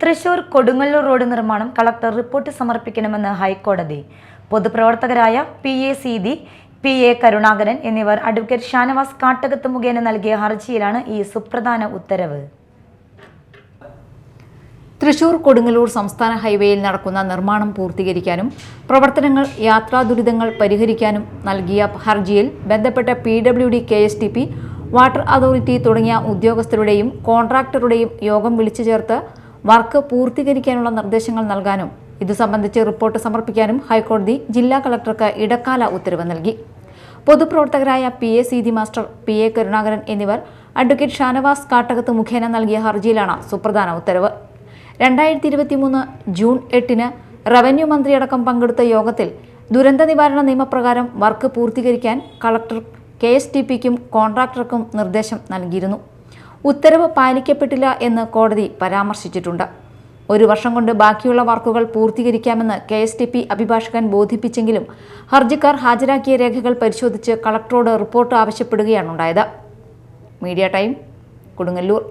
Thrissur Kodungallur road നിർമ്മാണം collector report സമർപ്പിക്കണമെന്ന് ഹൈക്കോടതി. പൊതുപ്രവർത്തകരായ P A Seethi P A Karunakaran എന്നിവർ അഡ്വക്കേറ്റ് ഷാനവാസ് കാട്ടകത്ത് മുഖേന നൽകിയ ഹർജിയിലാണ് ഈ സുപ്രധാന ഉത്തരവ്. തൃശൂർ കൊടുങ്ങല്ലൂർ സംസ്ഥാന ഹൈവേയിൽ നടക്കുന്ന നിർമ്മാണം പൂർത്തീകരിക്കാനും പ്രവർത്തനങ്ങൾ യാത്രാ ദുരിതങ്ങൾ പരിഹരിക്കാനും നൽകിയ ഹർജിയിൽ ബന്ധപ്പെട്ട P W D K S T P water authority തുടങ്ങിയ ഉദ്യോഗസ്ഥരുടെയും കോൺട്രാക്ടറുടെയും യോഗം വിളിച്ചു ചേർത്ത് വർക്ക് പൂർത്തീകരിക്കാനുള്ള നിർദ്ദേശങ്ങൾ നൽകാനും ഇതു സംബന്ധിച്ച് റിപ്പോർട്ട് സമർപ്പിക്കാനും ഹൈക്കോടതി ജില്ലാ കളക്ടർക്ക് ഇടക്കാല ഉത്തരവ് നൽകി. പൊതുപ്രവർത്തകരായ P A Seethi master P A Karunakaran എന്നിവർ അഡ്വക്കേറ്റ് ഷാനവാസ് കാട്ടകത്ത് മുഖേന നൽകിയ ഹർജിയിലാണ് സുപ്രധാന ഉത്തരവ്. രണ്ടായിരത്തി ഇരുപത്തിമൂന്ന് ജൂൺ എട്ടിന് റവന്യൂ മന്ത്രിയടക്കം പങ്കെടുത്ത യോഗത്തിൽ ദുരന്ത നിവാരണ നിയമപ്രകാരം വർക്ക് പൂർത്തീകരിക്കാൻ കളക്ടർ കെ എസ് ടി പിക്കും കോൺട്രാക്ടർക്കും നിർദ്ദേശം നൽകിയിരുന്നു. ഉത്തരവ് പാലിക്കപ്പെട്ടില്ല എന്ന് കോടതി പരാമർശിച്ചിട്ടുണ്ട്. ഒരു വർഷം കൊണ്ട് ബാക്കിയുള്ള വർക്കുകൾ പൂർത്തീകരിക്കാമെന്ന് കെ എസ് ടി പി അഭിഭാഷകൻ ബോധിപ്പിച്ചെങ്കിലും ഹർജിക്കാർ ഹാജരാക്കിയ രേഖകൾ പരിശോധിച്ച് കളക്ടറോട് റിപ്പോർട്ട് ആവശ്യപ്പെടുകയാണുണ്ടായത് മീഡിയ ടൈം കൊടുങ്ങല്ലൂർ.